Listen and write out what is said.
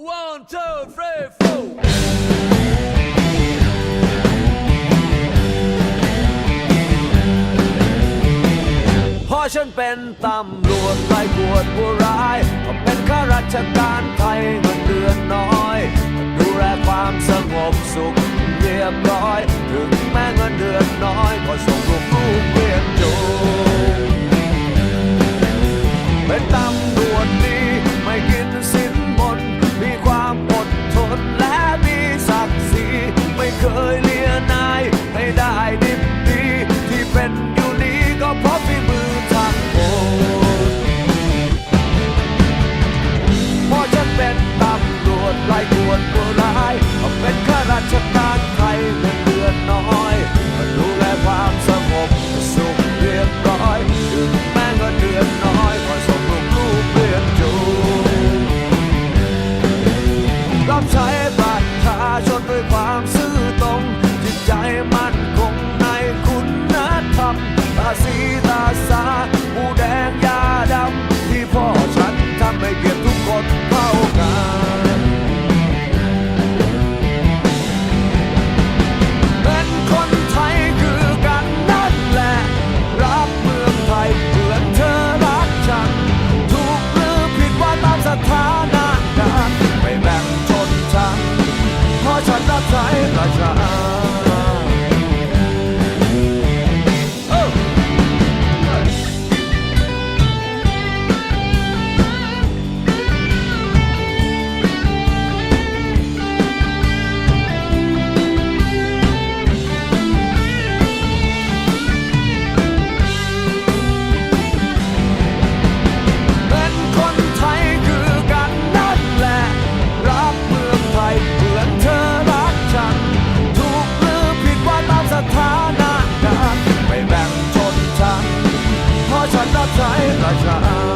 One, two, three, four. พอฉันเป็นตำรวจไล่กวดผู้ร้ายพอเป็นข้าราชการไทยเงินเดือนน้อย ดูแลความสงบสุขเรียบร้อย ถึงแม้เงินเดือนน้อยก็ส่ง Pleasure. I'd